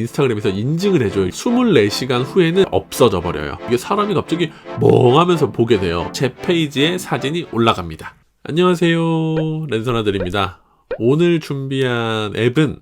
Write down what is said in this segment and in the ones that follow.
인스타그램에서 인증을 해줘요. 24시간 후에는 없어져 버려요. 이게 사람이 갑자기 멍하면서 보게 돼요. 제 페이지에 사진이 올라갑니다. 안녕하세요. 랜선아들입니다. 오늘 준비한 앱은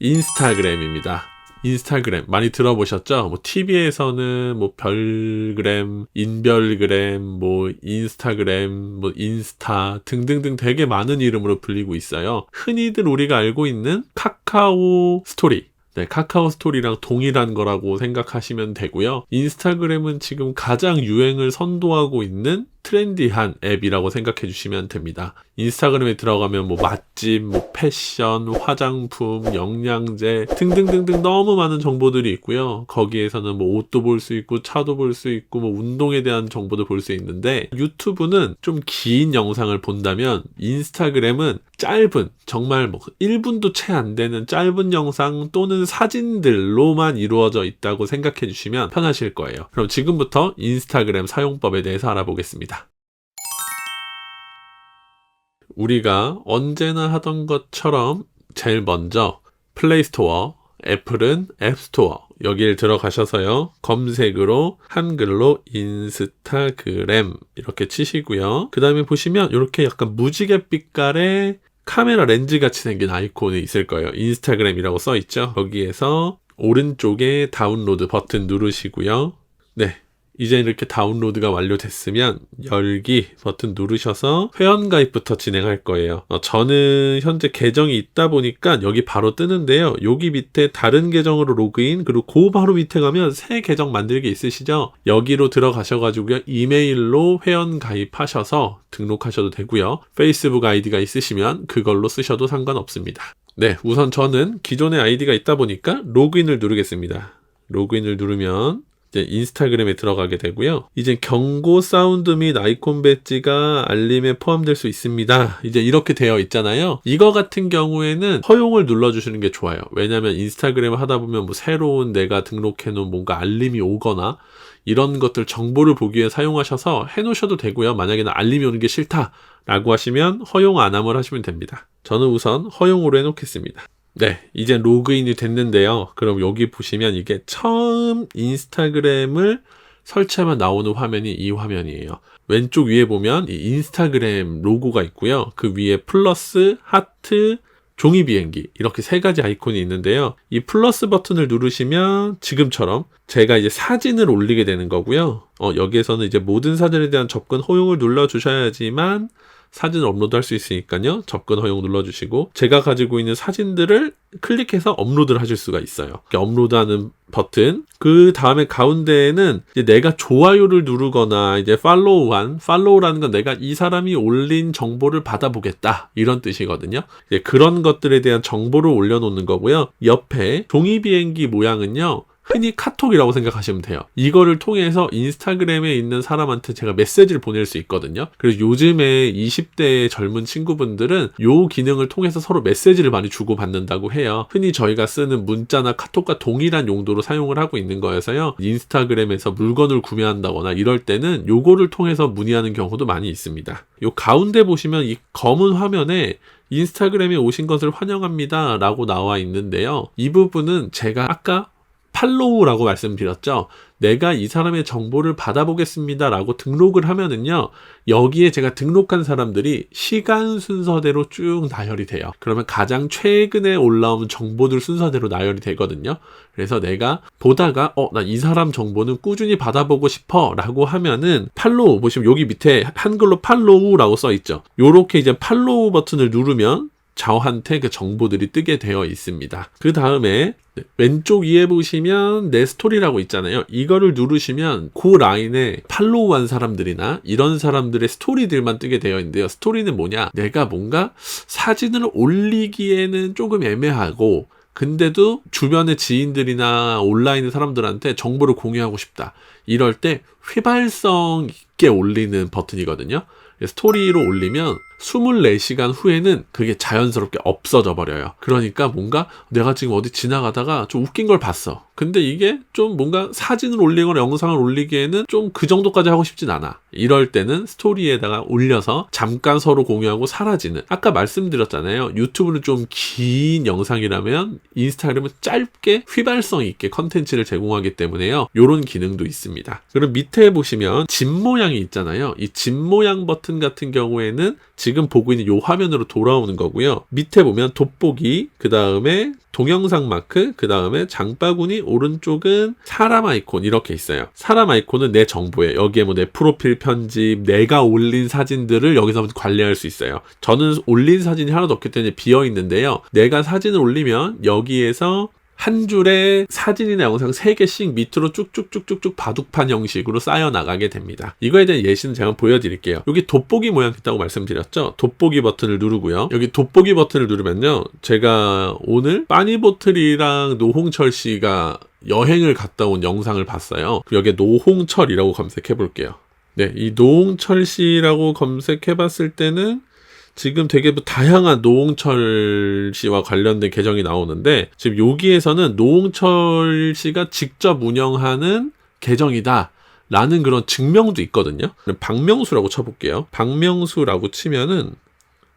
인스타그램입니다. 인스타그램 많이 들어보셨죠? 뭐 TV에서는 뭐 별그램, 인별그램, 뭐 인스타그램, 뭐 인스타 등등등 되게 많은 이름으로 불리고 있어요. 흔히들 우리가 알고 있는 카카오 스토리. 네, 카카오 스토리랑 동일한 거라고 생각하시면 되고요. 인스타그램은 지금 가장 유행을 선도하고 있는 트렌디한 앱이라고 생각해 주시면 됩니다. 인스타그램에 들어가면 뭐 맛집, 뭐 패션, 화장품, 영양제 등등등등 너무 많은 정보들이 있고요. 거기에서는 뭐 옷도 볼 수 있고 차도 볼 수 있고 뭐 운동에 대한 정보도 볼 수 있는데 유튜브는 좀 긴 영상을 본다면 인스타그램은 짧은 정말 뭐 1분도 채 안 되는 짧은 영상 또는 사진들로만 이루어져 있다고 생각해 주시면 편하실 거예요. 그럼 지금부터 인스타그램 사용법에 대해서 알아보겠습니다. 우리가 언제나 하던 것처럼 제일 먼저 플레이스토어, 애플은 앱스토어 여기를 들어가셔서요. 검색으로 한글로 인스타그램 이렇게 치시고요. 그 다음에 보시면 이렇게 약간 무지개 빛깔의 카메라 렌즈 같이 생긴 아이콘이 있을 거예요. 인스타그램이라고 써 있죠? 거기에서 오른쪽에 다운로드 버튼 누르시고요. 네 이제 이렇게 다운로드가 완료됐으면 열기 버튼 누르셔서 회원가입부터 진행할 거예요. 어, 저는 현재 계정이 있다 보니까 여기 바로 뜨는데요. 여기 밑에 다른 계정으로 로그인 그리고 그 바로 밑에 가면 새 계정 만들기 있으시죠? 여기로 들어가셔가지고요. 이메일로 회원 가입하셔서 등록하셔도 되고요. 페이스북 아이디가 있으시면 그걸로 쓰셔도 상관없습니다. 네, 우선 저는 기존의 아이디가 있다 보니까 로그인을 누르겠습니다. 로그인을 누르면 이제 인스타그램에 들어가게 되고요. 이제 경고 사운드 및 아이콘 배지가 알림에 포함될 수 있습니다. 이제 이렇게 되어 있잖아요. 이거 같은 경우에는 허용을 눌러주시는 게 좋아요. 왜냐하면 인스타그램을 하다 보면 뭐 새로운 내가 등록해 놓은 뭔가 알림이 오거나 이런 것들 정보를 보기 위해 사용하셔서 해놓으셔도 되고요. 만약에 는 알림이 오는 게 싫다라고 하시면 허용 안 함을 하시면 됩니다. 저는 우선 허용으로 해놓겠습니다. 네, 이제 로그인이 됐는데요. 그럼 여기 보시면 이게 처음 인스타그램을 설치하면 나오는 화면이 이 화면이에요. 왼쪽 위에 보면 이 인스타그램 로고가 있고요. 그 위에 플러스, 하트, 종이 비행기 이렇게 세 가지 아이콘이 있는데요. 이 플러스 버튼을 누르시면 지금처럼 제가 이제 사진을 올리게 되는 거고요. 어, 여기에서는 이제 모든 사진에 대한 접근 허용을 눌러 주셔야지만 사진을 업로드할 수 있으니까요. 접근 허용 눌러주시고 제가 가지고 있는 사진들을 클릭해서 업로드를 하실 수가 있어요. 업로드하는 버튼. 그 다음에 가운데에는 내가 좋아요를 누르거나 이제 팔로우한 팔로우라는 건 내가 이 사람이 올린 정보를 받아보겠다 이런 뜻이거든요. 그런 것들에 대한 정보를 올려놓는 거고요. 옆에 종이 비행기 모양은요. 흔히 카톡이라고 생각하시면 돼요. 이거를 통해서 인스타그램에 있는 사람한테 제가 메시지를 보낼 수 있거든요. 그래서 요즘에 20대 젊은 친구분들은 요 기능을 통해서 서로 메시지를 많이 주고받는다고 해요. 흔히 저희가 쓰는 문자나 카톡과 동일한 용도로 사용을 하고 있는 거여서요. 인스타그램에서 물건을 구매한다거나 이럴 때는 요거를 통해서 문의하는 경우도 많이 있습니다. 요 가운데 보시면 이 검은 화면에 인스타그램에 오신 것을 환영합니다 라고 나와 있는데요. 이 부분은 제가 아까 팔로우라고 말씀드렸죠. 내가 이 사람의 정보를 받아보겠습니다. 라고 등록을 하면은요, 여기에 제가 등록한 사람들이 시간 순서대로 쭉 나열이 돼요. 그러면 가장 최근에 올라온 정보들 순서대로 나열이 되거든요. 그래서 내가 보다가, 어, 나 이 사람 정보는 꾸준히 받아보고 싶어. 라고 하면은 팔로우, 보시면 여기 밑에 한글로 팔로우라고 써 있죠. 요렇게 이제 팔로우 버튼을 누르면 저한테 그 정보들이 뜨게 되어 있습니다. 그 다음에 왼쪽 위에 보시면 내 스토리라고 있잖아요. 이거를 누르시면 그 라인에 팔로우한 사람들이나 이런 사람들의 스토리들만 뜨게 되어 있는데요. 스토리는 뭐냐? 내가 뭔가 사진을 올리기에는 조금 애매하고 근데도 주변의 지인들이나 온라인 사람들한테 정보를 공유하고 싶다. 이럴 때 휘발성 있게 올리는 버튼이거든요. 스토리로 올리면 24시간 후에는 그게 자연스럽게 없어져 버려요. 그러니까 뭔가 내가 지금 어디 지나가다가 좀 웃긴 걸 봤어. 근데 이게 좀 뭔가 사진을 올리거나 영상을 올리기에는 좀 그 정도까지 하고 싶진 않아. 이럴 때는 스토리에다가 올려서 잠깐 서로 공유하고 사라지는. 아까 말씀드렸잖아요. 유튜브는 좀 긴 영상이라면 인스타그램은 짧게 휘발성 있게 컨텐츠를 제공하기 때문에요. 요런 기능도 있습니다. 그럼 밑에 보시면 집 모양이 있잖아요. 이 집 모양 버튼 같은 경우에는 지금 보고 있는 요 화면으로 돌아오는 거고요. 밑에 보면 돋보기, 그 다음에 동영상 마크, 그 다음에 장바구니, 오른쪽은 사람 아이콘 이렇게 있어요. 사람 아이콘은 내 정보에 여기에 뭐 내 프로필 편집, 내가 올린 사진들을 여기서 관리할 수 있어요. 저는 올린 사진이 하나도 없기 때문에 비어 있는데요. 내가 사진을 올리면 여기에서 한 줄에 사진이나 영상 3개씩 밑으로 쭉쭉쭉쭉쭉 바둑판 형식으로 쌓여 나가게 됩니다. 이거에 대한 예시는 제가 보여드릴게요. 여기 돋보기 모양 있다고 말씀드렸죠? 돋보기 버튼을 누르고요. 여기 돋보기 버튼을 누르면요. 제가 오늘 빠니보틀이랑 노홍철 씨가 여행을 갔다 온 영상을 봤어요. 여기에 노홍철이라고 검색해 볼게요. 네, 이 노홍철 씨라고 검색해 봤을 때는 지금 되게 뭐 다양한 노홍철 씨와 관련된 계정이 나오는데 지금 여기에서는 노홍철 씨가 직접 운영하는 계정이다. 라는 그런 증명도 있거든요. 박명수라고 쳐볼게요. 박명수라고 치면은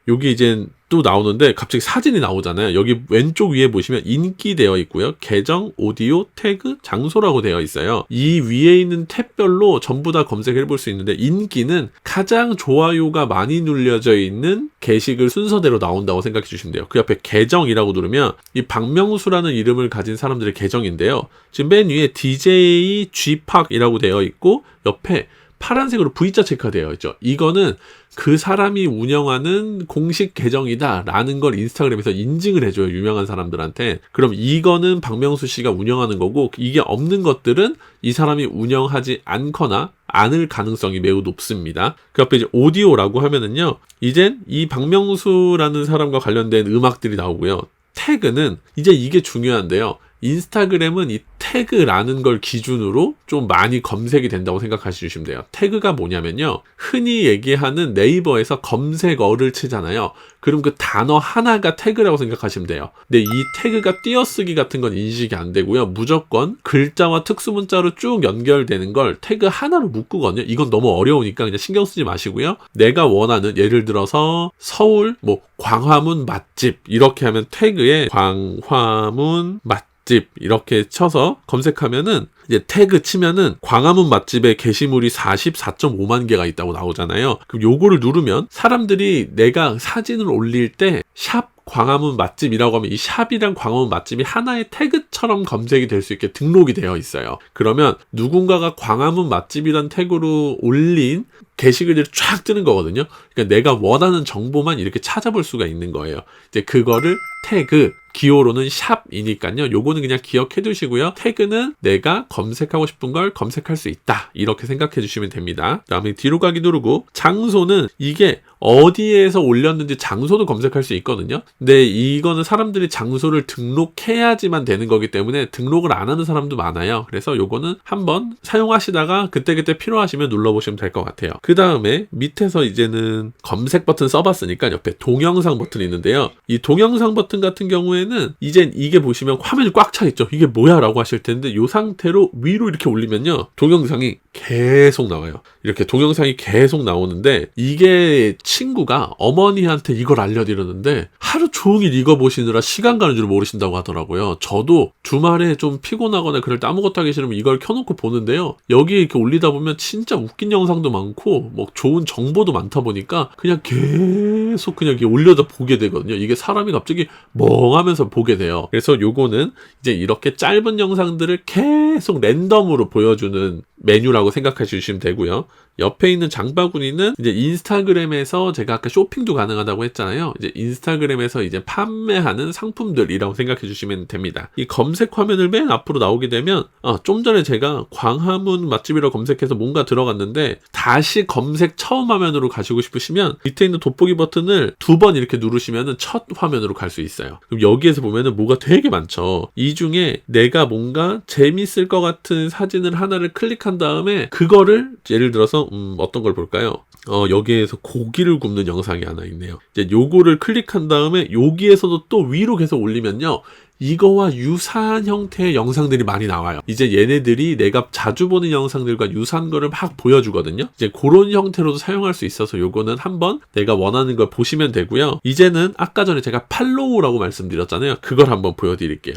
여기 이제 또 나오는데 갑자기 사진이 나오잖아요. 여기 왼쪽 위에 보시면 인기 되어 있고요. 계정, 오디오, 태그, 장소라고 되어 있어요. 이 위에 있는 탭별로 전부 다 검색해 볼 수 있는데 인기는 가장 좋아요가 많이 눌려져 있는 게시글 순서대로 나온다고 생각해 주시면 돼요. 그 옆에 계정이라고 누르면 이 박명수라는 이름을 가진 사람들의 계정인데요. 지금 맨 위에 DJ G팍이라고 되어 있고 옆에 파란색으로 V자 체크가 되어 있죠. 이거는 그 사람이 운영하는 공식 계정이다라는 걸 인스타그램에서 인증을 해줘요. 유명한 사람들한테. 그럼 이거는 박명수 씨가 운영하는 거고 이게 없는 것들은 이 사람이 운영하지 않거나 않을 가능성이 매우 높습니다. 그 옆에 이제 오디오라고 하면은요. 이젠 이 박명수라는 사람과 관련된 음악들이 나오고요. 태그는 이제 이게 중요한데요. 인스타그램은 이 태그라는 걸 기준으로 좀 많이 검색이 된다고 생각하시면 돼요. 태그가 뭐냐면요. 흔히 얘기하는 네이버에서 검색어를 치잖아요. 그럼 그 단어 하나가 태그라고 생각하시면 돼요. 근데 이 태그가 띄어쓰기 같은 건 인식이 안 되고요. 무조건 글자와 특수문자로 쭉 연결되는 걸 태그 하나로 묶거든요. 이건 너무 어려우니까 그냥 신경 쓰지 마시고요. 내가 원하는 예를 들어서 서울 뭐 광화문 맛집 이렇게 하면 태그에 광화문 맛집 맛집 이렇게 쳐서 검색하면은 이제 태그 치면은 광화문 맛집에 게시물이 44.5만 개가 있다고 나오잖아요. 그럼 요거를 누르면 사람들이 내가 사진을 올릴 때 샵 광화문 맛집이라고 하면 이 샵이랑 광화문 맛집이 하나의 태그처럼 검색이 될 수 있게 등록이 되어 있어요. 그러면 누군가가 광화문 맛집이란 태그로 올린 게시글들이 쫙 뜨는 거거든요. 그러니까 내가 원하는 정보만 이렇게 찾아볼 수가 있는 거예요. 이제 그거를 태그 기호로는 샵이니까요. 요거는 그냥 기억해 두시고요. 태그는 내가 검색하고 싶은 걸 검색할 수 있다. 이렇게 생각해 주시면 됩니다. 다음에 뒤로 가기 누르고 장소는 이게 어디에서 올렸는지 장소도 검색할 수 있거든요. 근데 이거는 사람들이 장소를 등록해야지만 되는 거기 때문에 등록을 안 하는 사람도 많아요. 그래서 요거는 한번 사용하시다가 그때그때 필요하시면 눌러보시면 될 것 같아요. 그 다음에 밑에서 이제는 검색 버튼 써봤으니까 옆에 동영상 버튼이 있는데요. 이 동영상 버튼 같은 경우에는 이젠 이게 보시면 화면이 꽉 차 있죠. 이게 뭐야? 라고 하실 텐데 이 상태로 위로 이렇게 올리면요. 동영상이 계속 나와요. 이렇게 동영상이 계속 나오는데 이게 친구가 어머니한테 이걸 알려드렸는데 하루 종일 이거 보시느라 시간 가는 줄 모르신다고 하더라고요. 저도 주말에 좀 피곤하거나 그럴 때 아무것도 하기 싫으면 이걸 켜놓고 보는데요. 여기 이렇게 올리다 보면 진짜 웃긴 영상도 많고 뭐 좋은 정보도 많다 보니까 그냥 계속 그냥 이렇게 올려서 보게 되거든요. 이게 사람이 갑자기 멍하면서 보게 돼요. 그래서 요거는 이제 이렇게 짧은 영상들을 계속 랜덤으로 보여주는 메뉴라고 생각해 주시면 되고요. 옆에 있는 장바구니는 이제 인스타그램에서 제가 아까 쇼핑도 가능하다고 했잖아요. 이제 인스타그램에서 이제 판매하는 상품들이라고 생각해 주시면 됩니다. 이 검색 화면을 맨 앞으로 나오게 되면 아, 좀 전에 제가 광화문 맛집이라고 검색해서 뭔가 들어갔는데 다시 검색 처음 화면으로 가시고 싶으시면 밑에 있는 돋보기 버튼을 두 번 이렇게 누르시면은 첫 화면으로 갈 수 있어요. 그럼 여기에서 보면은 뭐가 되게 많죠. 이 중에 내가 뭔가 재밌을 것 같은 사진을 하나를 클릭한 다음에 그거를 예를 들어서 음, 어떤 걸 볼까요? 어, 여기에서 고기를 굽는 영상이 하나 있네요. 이제 요거를 클릭한 다음에 여기에서도 또 위로 계속 올리면요. 이거와 유사한 형태의 영상들이 많이 나와요. 이제 얘네들이 내가 자주 보는 영상들과 유사한 거를 막 보여주거든요. 이제 그런 형태로도 사용할 수 있어서 요거는 한번 내가 원하는 걸 보시면 되고요. 이제는 아까 전에 제가 팔로우라고 말씀드렸잖아요. 그걸 한번 보여드릴게요.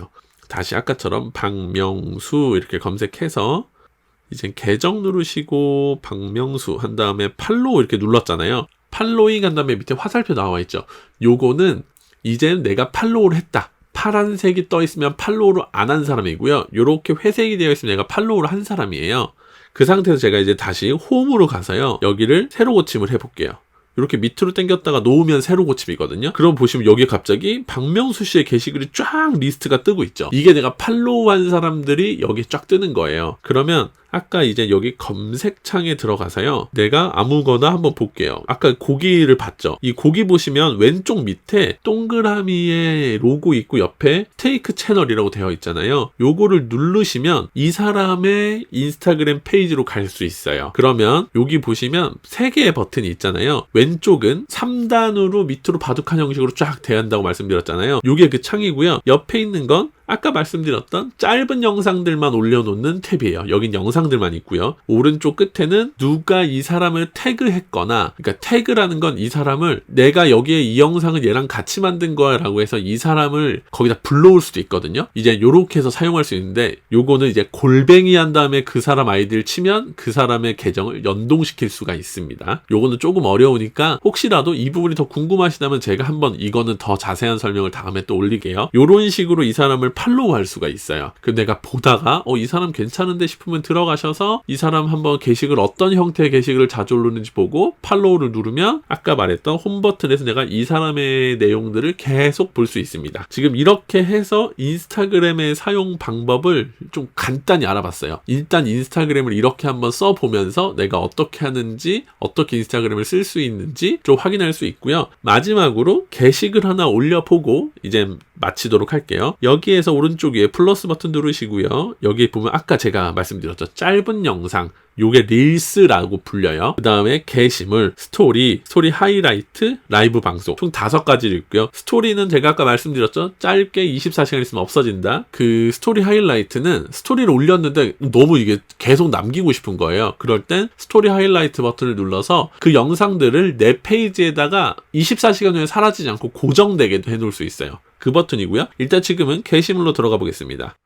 다시 아까처럼 박명수 이렇게 검색해서 이제 계정 누르시고 박명수 한 다음에 팔로우 이렇게 눌렀잖아요. 팔로잉 한 다음에 밑에 화살표 나와 있죠. 요거는 이제는 내가 팔로우를 했다. 파란색이 떠 있으면 팔로우를 안 한 사람이고요. 요렇게 회색이 되어 있으면 내가 팔로우를 한 사람이에요. 그 상태에서 제가 이제 다시 홈으로 가서요. 여기를 새로 고침을 해볼게요. 이렇게 밑으로 당겼다가 놓으면 새로 고침이거든요. 그럼 보시면 여기 갑자기 박명수 씨의 게시글이 쫙 리스트가 뜨고 있죠. 이게 내가 팔로우한 사람들이 여기 쫙 뜨는 거예요. 그러면 아까 이제 여기 검색창에 들어가서요. 내가 아무거나 한번 볼게요. 아까 고기를 봤죠. 이 고기 보시면 왼쪽 밑에 동그라미의 로고 있고 옆에 테이크 채널이라고 되어 있잖아요. 요거를 누르시면 이 사람의 인스타그램 페이지로 갈 수 있어요. 그러면 여기 보시면 세 개의 버튼이 있잖아요. 왼쪽은 3단으로 밑으로 바둑한 형식으로 쫙 대한다고 말씀드렸잖아요. 요게 그 창이고요. 옆에 있는 건 아까 말씀드렸던 짧은 영상들만 올려놓는 탭이에요. 여긴 영상들만 있고요. 오른쪽 끝에는 누가 이 사람을 태그했거나, 그러니까 태그라는 건 이 사람을 내가 여기에 이 영상을 얘랑 같이 만든 거야 라고 해서 이 사람을 거기다 불러올 수도 있거든요. 이제 요렇게 해서 사용할 수 있는데 요거는 이제 골뱅이 한 다음에 그 사람 아이디를 치면 그 사람의 계정을 연동시킬 수가 있습니다. 요거는 조금 어려우니까 혹시라도 이 부분이 더 궁금하시다면 제가 한번 이거는 더 자세한 설명을 다음에 또 올릴게요. 요런 식으로 이 사람을 팔로우 할 수가 있어요. 그 내가 보다가 어 이 사람 괜찮은데 싶으면 들어가셔서 이 사람 한번 게시글 어떤 형태의 게시글을 자주 올리는지 보고 팔로우를 누르면 아까 말했던 홈 버튼에서 내가 이 사람의 내용들을 계속 볼 수 있습니다. 지금 이렇게 해서 인스타그램의 사용 방법을 좀 간단히 알아봤어요. 일단 인스타그램을 이렇게 한번 써 보면서 내가 어떻게 하는지 어떻게 인스타그램을 쓸 수 있는지 좀 확인할 수 있고요. 마지막으로 게시글 하나 올려보고 이제 마치도록 할게요. 여기에서 오른쪽 위에 플러스 버튼 누르시고요. 여기 보면 아까 제가 말씀드렸죠. 짧은 영상. 요게 릴스라고 불려요. 그 다음에 게시물, 스토리, 스토리 하이라이트, 라이브 방송. 총 다섯 가지를 있고요. 스토리는 제가 아까 말씀드렸죠. 짧게 24시간 있으면 없어진다. 그 스토리 하이라이트는 스토리를 올렸는데 너무 이게 계속 남기고 싶은 거예요. 그럴 땐 스토리 하이라이트 버튼을 눌러서 그 영상들을 내 페이지에다가 24시간 후에 사라지지 않고 고정되게 해놓을 수 있어요. 그 버튼이고요. 일단 지금은 게시물로 들어가 보겠습니다.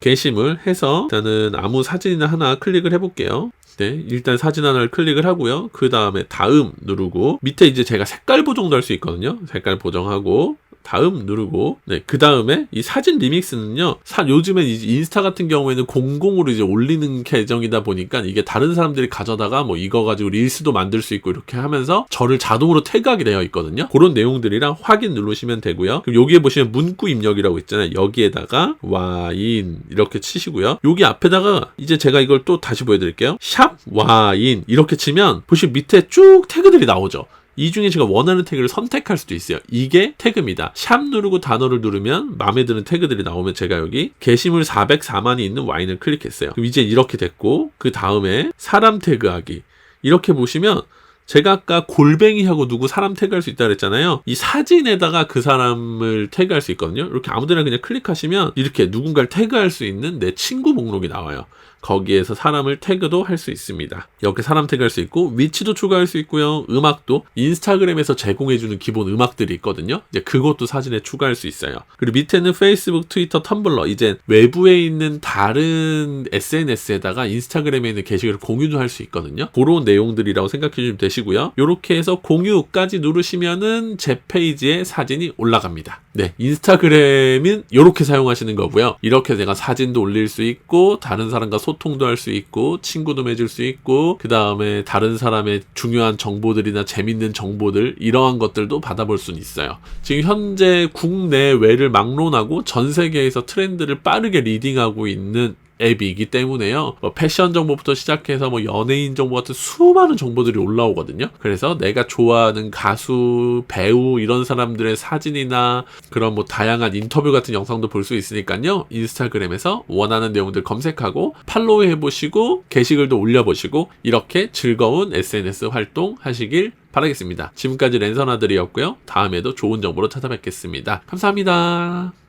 게시물 해서 일단은 아무 사진이나 하나 클릭을 해볼게요. 네, 일단 사진 하나를 클릭을 하고요. 그 다음에 다음 누르고 밑에 이제 제가 색깔 보정도 할 수 있거든요. 색깔 보정하고 다음 누르고 네, 그 다음에 이 사진 리믹스는요. 사, 요즘엔 인스타 같은 경우에는 공공으로 이제 올리는 계정이다 보니까 이게 다른 사람들이 가져다가 뭐 이거 가지고 릴스도 만들 수 있고 이렇게 하면서 저를 자동으로 태그하게 되어 있거든요. 그런 내용들이랑 확인 누르시면 되고요. 그럼 여기에 보시면 문구 입력이라고 있잖아요. 여기에다가 와인 이렇게 치시고요. 여기 앞에다가 이제 제가 이걸 또 다시 보여드릴게요. 샵 와인 이렇게 치면 보시면 밑에 쭉 태그들이 나오죠. 이 중에 제가 원하는 태그를 선택할 수도 있어요. 이게 태그입니다. 샵 누르고 단어를 누르면 마음에 드는 태그들이 나오면 제가 여기 게시물 404만이 있는 와인을 클릭했어요. 그럼 이제 이렇게 됐고 그 다음에 사람 태그하기 이렇게 보시면 제가 아까 골뱅이하고 누구 사람 태그할 수 있다 그랬잖아요. 이 사진에다가 그 사람을 태그할 수 있거든요. 이렇게 아무데나 그냥 클릭하시면 이렇게 누군가를 태그할 수 있는 내 친구 목록이 나와요. 거기에서 사람을 태그도 할 수 있습니다. 이렇게 사람 태그할 수 있고 위치도 추가할 수 있고요. 음악도 인스타그램에서 제공해주는 기본 음악들이 있거든요. 이제 그것도 사진에 추가할 수 있어요. 그리고 밑에는 페이스북, 트위터, 텀블러 이제 외부에 있는 다른 SNS에다가 인스타그램에 있는 게시글을 공유도 할 수 있거든요. 그런 내용들이라고 생각해 주시면 되시고요. 이렇게 해서 공유까지 누르시면은 제 페이지에 사진이 올라갑니다. 네, 인스타그램은 이렇게 사용하시는 거고요. 이렇게 내가 사진도 올릴 수 있고 다른 사람과 소통도 할 수 있고 친구도 맺을 수 있고 그 다음에 다른 사람의 중요한 정보들이나 재밌는 정보들 이러한 것들도 받아볼 수는 있어요. 지금 현재 국내 외를 막론하고 전 세계에서 트렌드를 빠르게 리딩하고 있는 앱이기 때문에요. 뭐 패션 정보부터 시작해서 뭐 연예인 정보 같은 수많은 정보들이 올라오거든요. 그래서 내가 좋아하는 가수, 배우 이런 사람들의 사진이나 그런 뭐 다양한 인터뷰 같은 영상도 볼 수 있으니까요. 인스타그램에서 원하는 내용들 검색하고 팔로우 해보시고 게시글도 올려보시고 이렇게 즐거운 SNS 활동 하시길 바라겠습니다. 지금까지 랜선 아들이었고요. 다음에도 좋은 정보로 찾아뵙겠습니다. 감사합니다.